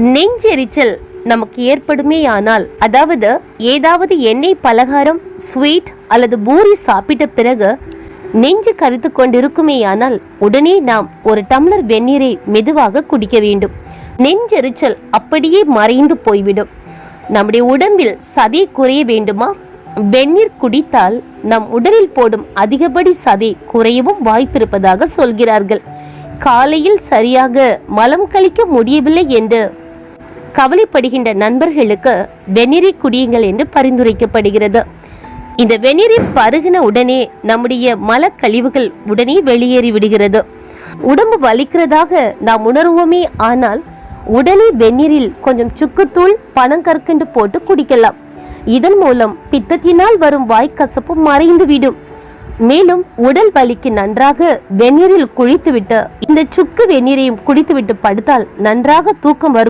நெஞ்செரிச்சல் நமக்கு ஏற்படுமேயானால் அதாவது ஏதாவது எண்ணெய் பலகாரம் ஸ்வீட் அல்லது பூரி சாப்பிட்ட பிறகு நெஞ்சு கருத்து கொண்டிருக்குமேயானால் உடனே நாம் ஒரு டம்ளர் வெந்நீரை மெதுவாக குடிக்க வேண்டும். நெஞ்செரிச்சல் அப்படியே மறைந்து போய்விடும். நம்முடைய உடம்பில் சதை குறைய வேண்டுமா? வெந்நீர் குடித்தால் நம் உடலில் போடும் அதிகப்படி சதை குறையவும் வாய்ப்பிருப்பதாக சொல்கிறார்கள். காலையில் சரியாக மலம் கழிக்க முடியவில்லை என்று கவலைப்படுகின்ற நண்பர்களுக்கு வெந்நீரை குடியுங்கள் என்று பரிந்துரைக்கப்படுகிறது. இந்த வெந்நீரை பருகின உடனே நம்முடைய மலக்கழிவுகள் உடனே வெளியேறி விடுகிறது. உடம்பு வலிக்கிறதாக நாம் உணர்வோமே ஆனால் உடனே வெந்நீரில் கொஞ்சம் சுக்குத்தூள் பனங்கற்கண்டு போட்டு குடிக்கலாம். இதன் மூலம் பித்தத்தினால் வரும் வாய்க்கசப்பு மறைந்து விடும் மேலும் உடல் வலிக்கு நன்றாக வெந்நீரில் குளித்துவிட்டு இந்த சுக்கு வெந்நீரையும் குடித்துவிட்டு படுத்தால் நன்றாக தூக்கம் வரும்.